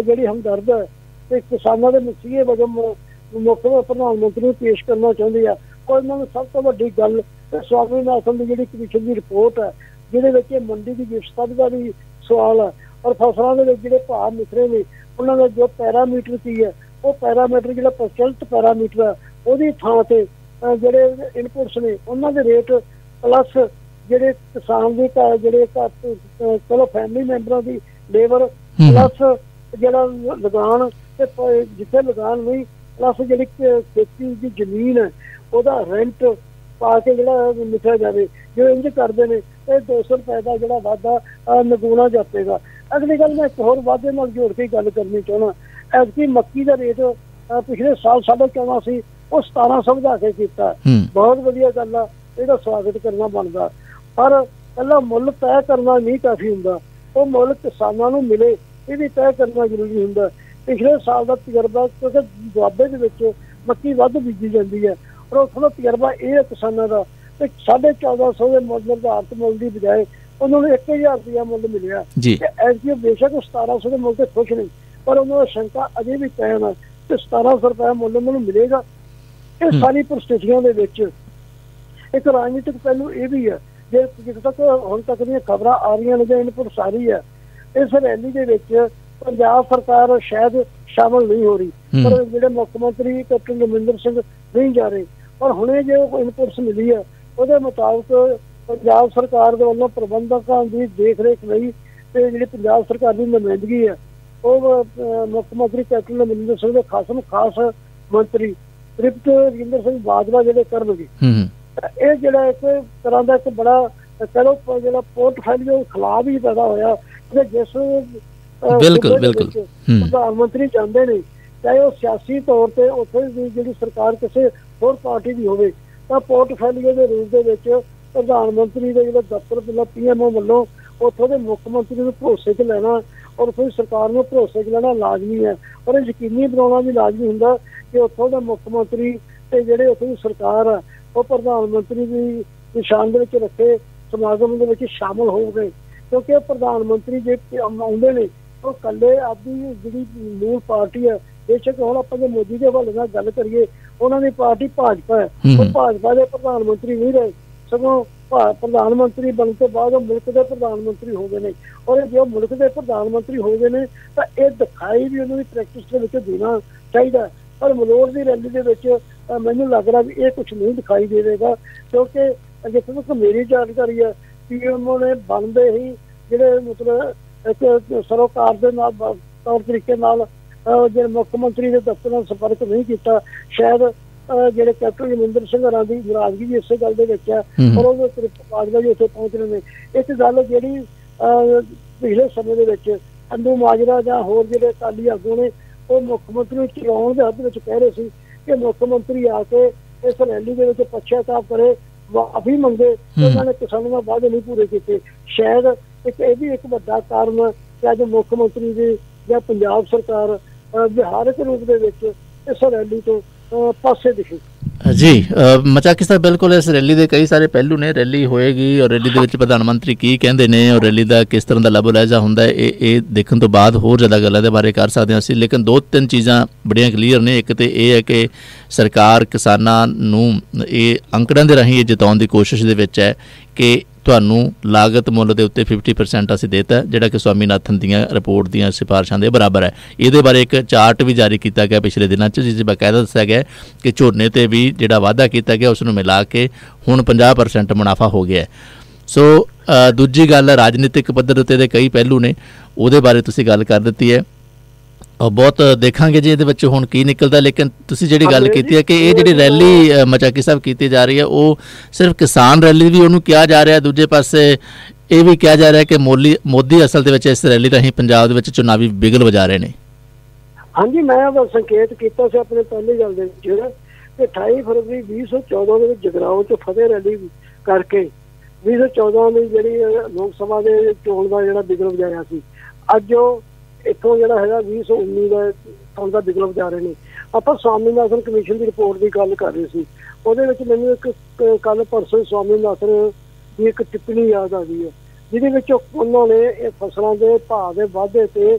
ਜਿਹੜੀ ਹਮਦਰਦ ਹੈ ਤੇ ਕਿਸਾਨਾਂ ਦੇ ਮਸੀਹੇ ਵਜੋਂ ਮੁੱਖ ਪ੍ਰਧਾਨ ਮੰਤਰੀ ਨੂੰ ਪੇਸ਼ ਕਰਨਾ ਚਾਹੁੰਦੇ ਆ ਔਰ ਇਹਨਾਂ ਨੂੰ ਸਭ ਤੋਂ ਵੱਡੀ ਗੱਲ ਤੇ ਸਵਾਮੀਨਾਥਨ ਦੀ ਜਿਹੜੀ ਕਮਿਸ਼ਨ ਦੀ ਰਿਪੋਰਟ ਹੈ ਜਿਹਦੇ ਵਿੱਚ ਮੰਡੀ ਦੀ ਵਿਵਸਥਾ ਦਾ ਵੀ ਸਵਾਲ ਹੈ ਔਰ ਫਸਲਾਂ ਦੇ ਵਿੱਚ ਜਿਹੜੇ ਭਾਅ ਨਿਕਲੇ ਨੇ ਉਹਨਾਂ ਦਾ ਜੋ ਪੈਰਾਮੀਟਰ ਕੀ ਹੈ ਉਹ ਪੈਰਾਮੀਟਰ ਜਿਹੜਾ ਪ੍ਰਚਲਿਤ ਪੈਰਾਮੀਟਰ ਹੈ ਉਹਦੀ ਥਾਂ ਤੇ ਜਿਹੜੇ ਇਨਪੁਟਸ ਨੇ ਉਹਨਾਂ ਦੇ ਰੇਟ ਪਲੱਸ ਜਿਹੜੇ ਕਿਸਾਨ ਦੇ ਘਰ ਜਿਹੜੇ ਚਲੋ ਫੈਮਿਲੀ ਮੈਂਬਰਾਂ ਦੀ ਲੇਬਰ। ਪਲੱਸ ਜਿਹੜਾ ਲਗਾਨ ਤੇ ਜਿੱਥੇ ਲਗਾਨ ਨਹੀਂ ਪਲੱਸ ਜਿਹੜੀ ਖੇਤੀ ਦੀ ਜ਼ਮੀਨ ਹੈ ਉਹਦਾ ਰੈਂਟ ਪਾ ਕੇ ਜਿਹੜਾ ਲਿਖਿਆ ਜਾਵੇ ਜੋ ਇੰਜ ਕਰਦੇ ਨੇ ਇਹ 200 ਰੁਪਏ ਦਾ ਜਿਹੜਾ ਵਾਧਾ ਨਗੂਣਾ ਜਾਪੇਗਾ ਅਗਲੀ ਗੱਲ ਮੈਂ ਇੱਕ ਹੋਰ ਵਾਧੇ ਨਾਲ ਜੋੜ ਕੇ ਗੱਲ ਕਰਨੀ ਚਾਹਣਾ ਐਤਕੀ ਮੱਕੀ ਦਾ ਰੇਟ ਪਿਛਲੇ ਸਾਲ ਸਾਢੇ ਚੌਦਾਂ ਸੀ ਉਹ 1700 ਵਧਾ ਕੇ ਕੀਤਾ। ਬਹੁਤ ਵਧੀਆ ਗੱਲ ਆ ਇਹਦਾ ਸਵਾਗਤ ਕਰਨਾ ਬਣਦਾ। ਪਰ ਕੱਲਾ ਮੁੱਲ ਤੈਅ ਕਰਨਾ ਨਹੀਂ ਕਾਫੀ ਹੁੰਦਾ। ਉਹ ਮੁੱਲ ਕਿਸਾਨਾਂ ਨੂੰ ਮਿਲੇ ਇਹ ਵੀ ਤੈਅ ਕਰਨਾ ਜ਼ਰੂਰੀ ਹੁੰਦਾ। ਪਿਛਲੇ ਸਾਲ ਦਾ ਤਜਰਬਾ ਕਿਉਂਕਿ ਦੁਆਬੇ ਦੇ ਵਿੱਚ ਮੱਕੀ ਵੱਧ ਬੀਜੀ ਜਾਂਦੀ ਹੈ ਪਰ ਉੱਥੋਂ ਦਾ ਤਜਰਬਾ ਇਹ ਹੈ ਕਿਸਾਨਾਂ ਦਾ ਕਿ 1450 ਦੇ ਮੁੱਲ ਨਿਰਧਾਰਤ ਮੁੱਲ ਦੀ ਬਜਾਏ ਉਹਨਾਂ ਨੂੰ 1000 ਰੁਪਇਆ ਮੁੱਲ ਮਿਲਿਆ। ਜੀ। ਐਸਪੀ ਬੇਸ਼ੱਕ ਉਹ 1700 ਦੇ ਮੁੱਲ ਤੇ ਖੁਸ਼ ਨਹੀਂ ਪਰ ਉਹਨਾਂ ਦਾ ਸ਼ੰਕਾ ਅਜੇ ਵੀ ਕਾਇਮ ਹੈ ਕਿ 1700 ਰੁਪਏ ਮੁੱਲ ਉਹਨਾਂ ਨੂੰ ਮਿਲੇਗਾ ਇਹ। ਸਾਰੀ ਪ੍ਰਸਥਿਤੀਆਂ ਦੇ ਵਿੱਚ ਇੱਕ ਰਾਜਨੀਤਿਕ ਪਹਿਲੂ ਇਹ ਵੀ ਹੈ ਜੇ ਜਿੱਥੇ ਤੱਕ ਹੁਣ ਤੱਕ ਦੀਆਂ ਖਬਰਾਂ ਆ ਰਹੀਆਂ ਨੇ ਜਾਂ ਇਨਪੁਟ ਸਾਰੀ ਹੈ ਇਸ ਰੈਲੀ ਦੇ ਵਿੱਚ ਪੰਜਾਬ ਸਰਕਾਰ ਸ਼ਾਇਦ ਸ਼ਾਮਲ ਨਹੀਂ ਹੋ ਰਹੀ। ਪਰ ਜਿਹੜੇ ਮੁੱਖ ਮੰਤਰੀ ਕੈਪਟਨ ਅਮਰਿੰਦਰ ਸਿੰਘ ਨਹੀਂ ਜਾ ਰਹੇ ਪਰ ਹੁਣੇ ਜੋ ਇਨਪੁਟਸ ਮਿਲੀ ਹੈ ਉਹਦੇ ਮੁਤਾਬਕ ਪੰਜਾਬ ਸਰਕਾਰ ਦੇ ਵੱਲੋਂ ਪ੍ਰਬੰਧਕਾਂ ਦੀ ਦੇਖ ਰੇਖ ਲਈ ਤੇ ਜਿਹੜੀ ਪੰਜਾਬ ਸਰਕਾਰ ਦੀ ਨੁਮਾਇੰਦਗੀ ਹੈ ਉਹ ਮੁੱਖ ਮੰਤਰੀ ਕੈਪਟਨ ਅਮਰਿੰਦਰ ਸਿੰਘ ਦੇ ਖਾਸ ਨੂੰ ਖਾਸ ਮੰਤਰੀ ਤ੍ਰਿਪਤ ਰਜਿੰਦਰ ਸਿੰਘ ਬਾਜਵਾ ਜਿਹੜੇ ਕਰਨਗੇ। ਤਾਂ ਇਹ ਜਿਹੜਾ ਇੱਕ ਤਰ੍ਹਾਂ ਦਾ ਇੱਕ ਬੜਾ ਚਲੋ ਜਿਹੜਾ ਪੋਰਟਫੋਲੀਓ ਖਿਲਾਫ ਹੀ ਪੈਦਾ ਹੋਇਆ ਕਿ ਜਿਸ ਬਿਲਕੁਲ, ਬਿਲਕੁਲ। ਪ੍ਰਧਾਨ ਮੰਤਰੀ ਜਾਂਦੇ ਨੇ ਚਾਹੇ ਉਹ ਸਿਆਸੀ ਤੌਰ ਤੇ ਉੱਥੇ ਦੀ ਜਿਹੜੀ ਸਰਕਾਰ ਕਿਸੇ ਹੋਰ ਪਾਰਟੀ ਦੀ ਹੋਵੇ ਤਾਂ ਪੋਰਟਫੋਲੀਓ ਦੇ ਰੂਪ ਦੇ ਵਿੱਚ ਪ੍ਰਧਾਨ ਮੰਤਰੀ ਦੇ ਜਿਹੜਾ ਦਫ਼ਤਰ ਪਹਿਲਾਂ ਪੀਐਮਓ ਵੱਲੋਂ ਉੱਥੋਂ ਦੇ ਮੁੱਖ ਮੰਤਰੀ ਨੂੰ ਭਰੋਸੇ 'ਚ ਲੈਣਾ ਔਰ ਫਿਰ ਸਰਕਾਰ ਨੂੰ ਭਰੋਸੇ 'ਚ ਲੈਣਾ ਲਾਜ਼ਮੀ ਹੈ। ਔਰ ਇਹ ਯਕੀਨੀ ਬਣਾਉਣਾ ਵੀ ਲਾਜ਼ਮੀ ਹੁੰਦਾ ਕਿ ਉੱਥੋਂ ਦਾ ਮੁੱਖ ਮੰਤਰੀ ਤੇ ਜਿਹੜੇ ਉੱਥੋਂ ਦੀ ਸਰਕਾਰ ਆ ਉਹ ਪ੍ਰਧਾਨ ਮੰਤਰੀ ਦੀ ਨਿਸ਼ਾਨ ਦੇ ਵਿੱਚ ਰੱਖੇ ਸਮਾਗਮ ਦੇ ਵਿੱਚ ਸ਼ਾਮਲ ਹੋਣਗੇ ਕਿਉਂਕਿ ਇਹ ਪ੍ਰਧਾਨ ਮੰਤਰੀ ਜੇ ਆਉਂਦੇ ਨੇ ਉਹ ਕੱਲੇ ਆਪਦੀ ਜਿਹੜੀ ਮੂਲ ਪਾਰਟੀ ਹੈ ਬੇਸ਼ੱਕ ਹੁਣ ਆਪਾਂ ਜੇ ਮੋਦੀ ਦੇ ਹਵਾਲੇ ਨਾਲ ਗੱਲ ਕਰੀਏ ਉਹਨਾਂ ਦੀ ਪਾਰਟੀ ਭਾਜਪਾ ਹੈ ਹੂੰ। ਉਹ ਭਾਜਪਾ ਦੇ ਪ੍ਰਧਾਨ ਮੰਤਰੀ ਨਹੀਂ ਰਹੇ। ਸਗੋਂ ਭਾ- ਪ੍ਰਧਾਨ ਮੰਤਰੀ ਬਣਨ ਤੋਂ ਬਾਅਦ ਉਹ ਮੁਲਕ ਦੇ ਪ੍ਰਧਾਨ ਮੰਤਰੀ ਹੋ ਗਏ ਨੇ। ਔਰ ਇਹ ਜੇ ਉਹ ਮੁਲਕ ਦੇ ਪ੍ਰਧਾਨ ਮੰਤਰੀ ਹੋ ਗਏ ਨੇ ਤਾਂ ਇਹ ਦਿਖਾਈ ਵੀ ਉਹਨਾਂ ਦੀ ਪ੍ਰੈਕਟਿਸ ਦੇ ਵਿੱਚ ਦੇਣਾ ਚਾਹੀਦਾ ਪਰ ਮਲੋੜ ਦੀ ਰੈਲੀ ਦੇ ਵਿੱਚ ਮੈਨੂੰ ਲੱਗ ਰਿਹਾ ਵੀ ਇਹ ਕੁਝ ਨਹੀਂ ਦਿਖਾਈ ਦੇਵੇਗਾ ਕਿਉਂਕਿ ਜਿੱਥੇ ਤੱਕ ਮੇਰੀ ਜਾਣਕਾਰੀ ਹੈ ਪੀਐਮਓ ਨੇ ਬਣਦੇ ਹੀ ਜਿਹੜੇ ਮਤਲਬ ਇੱਕ ਸਰੋਕਾਰ ਦੇ ਨਾਲ ਤੌਰ ਤਰੀਕੇ ਨਾਲ ਅਹ, ਜਿਹੜੇ ਮੁੱਖ ਮੰਤਰੀ ਦੇ ਦਫ਼ਤਰ ਨਾਲ ਸੰਪਰਕ ਨਹੀਂ ਕੀਤਾ ਸ਼ਾਇਦ ਜਿਹੜੇ ਕੈਪਟਨ ਅਮਰਿੰਦਰ ਸਿੰਘ ਹਰਾਂ ਦੀ ਨਾਰਾਜ਼ਗੀ ਵੀ ਇਸੇ ਗੱਲ ਦੇ ਵਿੱਚ ਹੈ। ਔਰ ਤਰੀਕੇ ਬਾਜਵਾ ਜੀ ਉੱਥੇ ਪਹੁੰਚ ਰਹੇ ਨੇ। ਇੱਕ ਗੱਲ ਜਿਹੜੀ ਪਿਛਲੇ ਸਮੇਂ ਦੇ ਵਿੱਚ ਅੰਦੂ ਮਾਜਰਾ ਜਾਂ ਹੋਰ ਜਿਹੜੇ ਅਕਾਲੀ ਆਗੂ ਨੇ ਉਹ ਮੁੱਖ ਮੰਤਰੀ ਨੂੰ ਚਲਾਉਣ ਦੇ ਹੱਥ ਵਿੱਚ ਕਹਿ ਰਹੇ ਸੀ ਕਿ ਮੁੱਖ ਮੰਤਰੀ ਆ ਕੇ ਇਸ ਰੈਲੀ ਦੇ ਵਿੱਚ ਪਛਤਾਪ ਕਰੇ ਮਾਫੀ ਮੰਗੇ ਉਹਨਾਂ ਨੇ ਕਿਸਾਨਾਂ ਦਾ ਵਾਅਦੇ ਨਹੀਂ ਪੂਰੇ ਕੀਤੇ। ਸ਼ਾਇਦ ਇੱਕ ਇਹ ਵੀ ਇੱਕ ਵੱਡਾ ਕਾਰਨ ਹੈ ਕਿ ਅੱਜ ਮੁੱਖ ਮੰਤਰੀ ਦੀ ਜਾਂ ਪੰਜਾਬ ਸਰਕਾਰ ਵਿਹਾਰਕ ਰੂਪ ਦੇ ਵਿੱਚ ਇਸ ਰੈਲੀ ਤੋਂ ਪਾਸੇ ਦਿਖੇ ਜੀ ਅ, ਮਚਾਕੀ ਸਾਹਿਬ ਬਿਲਕੁਲ ਇਸ ਰੈਲੀ ਦੇ ਕਈ ਸਾਰੇ ਪਹਿਲੂ ਨੇ। ਰੈਲੀ ਹੋਏਗੀ ਔਰ ਰੈਲੀ ਦੇ ਵਿੱਚ ਪ੍ਰਧਾਨ ਮੰਤਰੀ ਕੀ ਕਹਿੰਦੇ ਨੇ ਔਰ ਰੈਲੀ ਦਾ ਕਿਸ ਤਰ੍ਹਾਂ ਦਾ ਲਬੋ ਲਹਿਜਾ ਹੁੰਦਾ ਹੈ ਇਹ ਇਹ ਦੇਖਣ ਤੋਂ ਬਾਅਦ ਹੋਰ ਜ਼ਿਆਦਾ ਗੱਲਾਂ ਦੇ ਬਾਰੇ ਕਰ ਸਕਦੇ ਹਾਂ ਅਸੀਂ। ਲੇਕਿਨ ਦੋ ਤਿੰਨ ਚੀਜ਼ਾਂ ਬੜੀਆਂ ਕਲੀਅਰ ਨੇ। ਇੱਕ ਤੇ ਇਹ ਹੈ ਕਿ ਸਰਕਾਰ ਕਿਸਾਨਾਂ ਨੂੰ ਇਹ ਅੰਕੜਿਆਂ ਦੇ ਰਾਹੀਂ ਇਹ ਜਿਤਾਉਣ ਦੀ ਕੋਸ਼ਿਸ਼ ਦੇ ਵਿੱਚ ਹੈ ਕਿ ਤੁਹਾਨੂੰ ਲਾਗਤ ਮੁੱਲ ਦੇ ਉੱਤੇ 50% ਅਸੀਂ ਦੇਤਾ ਜਿਹੜਾ ਕਿ ਸਵਾਮੀਨਾਥਨ ਦੀਆਂ ਰਿਪੋਰਟ ਦੀਆਂ ਸਿਫਾਰਿਸ਼ਾਂ ਦੇ ਬਰਾਬਰ ਹੈ। ਇਹਦੇ ਬਾਰੇ ਇੱਕ ਚਾਰਟ ਵੀ ਜਾਰੀ ਕੀਤਾ ਗਿਆ ਪਿਛਲੇ ਦਿਨਾਂ 'ਚ, ਜਿਸ 'ਚ ਬਕਾਇਦਾ ਦੱਸਿਆ ਗਿਆ ਕਿ ਝੋਨੇ ਤੇ ਵੀ ਜਿਹੜਾ ਵਾਅਦਾ ਕੀਤਾ ਗਿਆ ਉਸ ਨੂੰ ਮਿਲਾ ਕੇ ਹੁਣ 50% ਮੁਨਾਫਾ ਹੋ ਗਿਆ ਸੋ ਦੂਜੀ ਗੱਲ ਰਾਜਨੀਤਿਕ ਪੱਧਰ ਉੱਤੇ ਦੇ ਕਈ ਪਹਿਲੂ ਨੇ, ਉਹਦੇ ਬਾਰੇ ਤੁਸੀਂ ਗੱਲ ਕਰ ਦਿੱਤੀ ਹੈ। ਬਹੁਤ ਦੇਖਾਂਗੇ ਜੀ ਇਹਦੇ ਵਿੱਚ ਹੁਣ ਕੀ ਨਿਕਲਦਾ ਲੇਕਿਨ ਤੁਸੀਂ ਜਿਹੜੀ ਗੱਲ ਕੀਤੀ ਹੈ ਕਿ ਇਹ ਜਿਹੜੀ ਰੈਲੀ ਮਚਾਕੀ ਸਾਹਿਬ ਕੀਤੀ ਜਾ ਰਹੀ ਹੈ ਉਹ ਸਿਰਫ ਕਿਸਾਨ ਰੈਲੀ ਵੀ ਉਹਨੂੰ ਕਿਹਾ ਜਾ ਰਿਹਾ ਦੂਜੇ ਪਾਸੇ ਇਹ ਵੀ ਕਿਹਾ ਜਾ ਰਿਹਾ ਕਿ ਮੋਲੀ ਮੋਦੀ ਅਸਲ ਦੇ ਵਿੱਚ ਇਸ ਰੈਲੀ ਰਾਹੀਂ ਪੰਜਾਬ ਦੇ ਵਿੱਚ ਚੁਣਾਵੀ ਬਿਗਲ ਵਜਾ ਰਹੇ ਨੇ। ਹਾਂਜੀ ਮੈਂ ਉਹ ਸੰਕੇਤ ਕੀਤਾ ਸੀ ਆਪਣੇ ਪਹਿਲੀ ਗੱਲ ਦੇ ਵਿੱਚ ਕਿ 28 ਫਰਵਰੀ 2014 ਦੇ ਵਿੱਚ ਜਗਰਾਉਂ ਚ ਫਤਿਹ ਰੈਲੀ ਕਰਕੇ 2014 ਦੀ ਜਿਹੜੀ ਲੋਕ ਸਭਾ ਦੇ ਚੋਣ ਦਾ ਜਿਹੜਾ ਬਿਗਲ ਵਜਾਇਆ ਸੀ ਅੱਜ ਉਹ ਇੱਥੋਂ ਜਿਹੜਾ ਹੈਗਾ 2019 ਦਾ ਚੋਣ ਦਾ ਬਿਗਲ ਵਜਾ ਰਹੇ ਨੇ। ਆਪਾਂ ਸਵਾਮੀਨਾਥਨ ਕਮਿਸ਼ਨ ਦੀ ਰਿਪੋਰਟ ਦੀ ਗੱਲ ਕਰ ਰਹੇ ਸੀ। ਉਹਦੇ ਵਿੱਚ ਮੈਨੂੰ ਇੱਕ ਕੱਲ ਪਰਸੋਂ ਸਵਾਮੀਨਾਥਨ ਦੀ ਇੱਕ ਟਿੱਪਣੀ ਯਾਦ ਆ ਗਈ ਹੈ ਜਿਹਦੇ ਵਿੱਚ ਉਹ- ਉਹਨਾਂ ਨੇ ਇਹ ਫਸਲਾਂ ਦੇ ਭਾਅ ਦੇ ਵਾਧੇ ਤੇ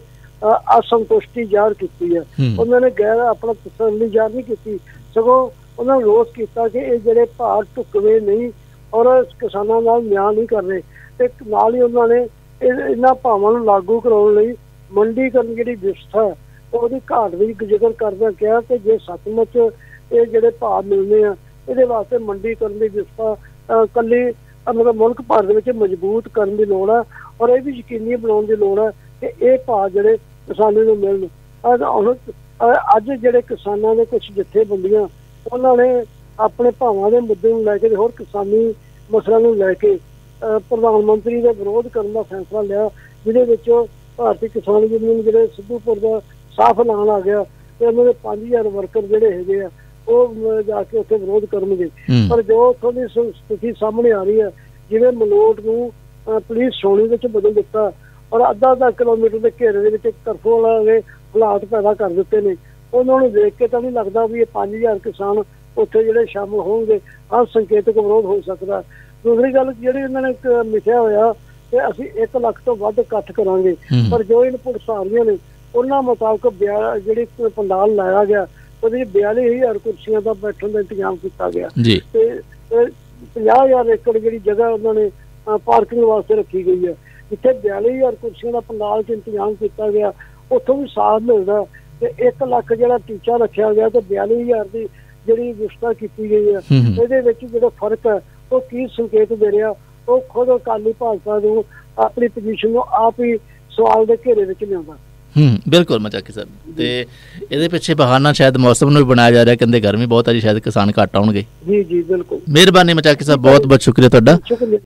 ਅਸੰਤੁਸ਼ਟੀ ਜ਼ਾਹਰ ਕੀਤੀ ਹੈ। ਉਹਨਾਂ ਨੇ ਗੈਰ ਆਪਣਾ ਤਸੱਲੀ ਜ਼ਾਹਰ ਨਹੀਂ ਕੀਤੀ। ਸਗੋਂ ਉਹਨਾਂ ਨੇ ਰੋਸ ਕੀਤਾ ਕਿ ਇਹ ਜਿਹੜੇ ਭਾਅ ਢੁਕਵੇਂ ਨਹੀਂ ਔਰ ਕਿਸਾਨਾਂ ਨਾਲ ਨਿਆਂ ਨਹੀਂ ਕਰ ਰਹੇ। ਤੇ ਨਾਲ ਹੀ ਉਹਨਾਂ ਨੇ ਇਹ- ਇਹਨਾਂ ਭਾਵਾਂ ਨੂੰ ਲਾਗੂ ਕਰਾਉਣ ਲਈ ਮੰਡੀਕਰਨ ਜਿਹੜੀ ਵਿਵਸਥਾ ਉਹਦੀ ਘਾਟ ਵੀ ਜ਼ਿਕਰ ਕਰਦਾ ਕਿਹਾ ਕਿ ਜੇ ਸੱਚਮੁੱਚ ਇਹ ਜਿਹੜੇ ਭਾਅ ਮਿਲਨੇ ਆ ਇਹਦੇ ਵਾਸਤੇ ਮੰਡੀਕਰਨ ਦੀ ਵਿਵਸਥਾ ਕੱਲੀ ਮਤਲਬ ਮੁਲਕ ਭਰ ਦੇ ਵਿੱਚ ਮਜ਼ਬੂਤ ਕਰਨ ਦੀ ਲੋੜ ਹੈ ਔਰ ਇਹ ਵੀ ਯਕੀਨੀ ਬਣਾਉਣ ਦੀ ਲੋੜ ਹੈ ਕਿ ਇਹ ਭਾਅ ਜਿਹੜੇ ਕਿਸਾਨਾਂ ਨੂੰ ਮਿਲਣ। ਅੱਜ ਜਿਹੜੇ ਕਿਸਾਨਾਂ ਦੇ ਕੁਝ ਜਥੇਬੰਦੀਆਂ ਉਹਨਾਂ ਨੇ ਆਪਣੇ ਭਾਵਾਂ ਦੇ ਮੁੱਦੇ ਨੂੰ ਲੈ ਕੇ ਹੋਰ ਕਿਸਾਨੀ ਮਸਲਿਆਂ ਨੂੰ ਲੈ ਕੇ ਅਹ, ਪ੍ਰਧਾਨ ਮੰਤਰੀ ਦਾ ਵਿਰੋਧ ਕਰਨ ਦਾ ਫੈਸਲਾ ਲਿਆ ਜਿਹਦੇ ਵਿੱਚ ਭਾਰਤੀ ਕਿਸਾਨ ਯੂਨੀਅਨ ਜਿਹੜੇ ਸਿੱਧੂਪੁਰ ਦਾ ਸਾਫ਼ ਐਲਾਨ ਆ ਗਿਆ ਤੇ ਉਹਨਾਂ ਦੇ 5000 ਵਰਕਰ ਜਿਹੜੇ ਹੈਗੇ ਆ ਉਹ ਜਾ ਕੇ ਉੱਥੇ ਵਿਰੋਧ ਕਰਨਗੇ। ਪਰ ਜੋ ਉੱਥੋਂ ਦੀ ਸਥਿਤੀ ਸਾਹਮਣੇ ਆ ਰਹੀ ਹੈ ਜਿਵੇਂ ਮਲੋਟ ਨੂੰ ਪੁਲਿਸ ਸੋਣੀ ਵਿੱਚ ਬਦਲ ਦਿੱਤਾ ਔਰ ਅੱਧਾ ਅੱਧਾ ਕਿਲੋਮੀਟਰ ਦੇ ਘੇਰੇ ਦੇ ਵਿੱਚ ਕਰਫਿਊ ਵਾਲੇ ਹਾਲਾਤ ਪੈਦਾ ਕਰ ਦਿੱਤੇ ਨੇ। ਉਹਨਾਂ ਨੂੰ ਦੇਖ ਕੇ ਤਾਂ ਨਹੀਂ ਲੱਗਦਾ ਵੀ ਇਹ 5000 ਕਿਸਾਨ ਉੱਥੇ ਜਿਹੜੇ ਸ਼ਾਮਲ ਹੋਣਗੇ। ਆਹ ਸੰਕੇਤਕ ਵਿਰੋਧ ਹੋ ਸਕਦਾ। ਦੂਸਰੀ ਗੱਲ ਜਿਹੜੀ ਉਹਨਾਂ ਨੇ ਲਿਖਿਆ ਹੋਇਆ ਕਿ ਅਸੀਂ 1 ਲੱਖ ਤੋਂ ਵੱਧ ਇਕੱਠ ਕਰਾਂਗੇ। ਪਰ ਜੋ ਇਨਪੁਟ ਆ ਰਹੀਆਂ ਨੇ ਉਹਨਾਂ ਮੁਤਾਬਕ ਜਿਹੜੀ ਪੰਡਾਲ ਲਾਇਆ ਗਿਆ ਉਹਦੇ 'ਚ 42000 ਕੁਰਸੀਆਂ ਦਾ ਬੈਠਣ ਦਾ ਇੰਤਜ਼ਾਮ ਕੀਤਾ ਗਿਆ। ਤੇ ਤੇ 50000 ਏਕੜ ਜਿਹੜੀ ਜਗ੍ਹਾ ਉਹਨਾਂ ਨੇ ਪਾਰਕਿੰਗ ਵਾਸਤੇ ਰੱਖੀ ਗਈ ਹੈ। ਜਿੱਥੇ 42000 ਕੁਰਸੀਆਂ ਦਾ ਪੰਡਾਲ 'ਚ ਇੰਤਜ਼ਾਮ ਕੀਤਾ ਗਿਆ ਉੱਥੋਂ ਵੀ ਸਾਥ ਮਿਲਦਾ ਤੇ 1 ਲੱਖ ਜਿਹੜਾ ਟੀਚਾ ਰੱਖਿਆ ਗਿਆ ਤੇ 42000 ਦੀ ਜਿਹੜੀ ਵਿਵਸਥਾ ਕੀਤੀ ਗਈ ਹੂੰ। ਇਹਦੇ ਵਿੱਚ ਜਿਹੜਾ ਫ਼ਰਕ ਹੈ ਉਹ ਕੀ ਸੰਕੇਤ ਦੇ ਰਿਹਾ ਉਹ ਖੁਦ ਅਕਾਲੀ ਭਾਜਪਾ ਨੂੰ ਆਪਣੀ ਪੋਜੀਸ਼ਨ ਨੂੰ ਆਪ ਹੀ ਸਵਾਲ ਦੇ ਘੇਰੇ ਵਿੱਚ ਲਿਆਉਂਦਾ। ਹੂੰ ਬਿਲਕੁਲ ਮਚਾਕੀ ਸਾਹਿਬ। ਤੇ ਇਹਦੇ ਪਿੱਛੇ ਬਹਾਨਾ ਸ਼ਾਇਦ ਮੌਸਮ ਨੂੰ ਵੀ ਬਣਾਇਆ ਜਾ ਰਿਹਾ ਕਹਿੰਦੇ ਗਰਮੀ ਬਹੁਤ ਆ ਜੀ ਸ਼ਾਇਦ ਕਿਸਾਨ ਘੱਟ ਆਉਣਗੇ। ਜੀ ਜੀ ਬਿਲਕੁਲ। ਮਿਹਰਬਾਨੀ ਮਚਾਕੀ ਸਾਹਿਬ ਬਹੁਤ ਬਹੁਤ ਸ਼ੁਕਰੀਆ ਤੁਹਾਡਾ। ਸ਼ੁਕਰੀਆ।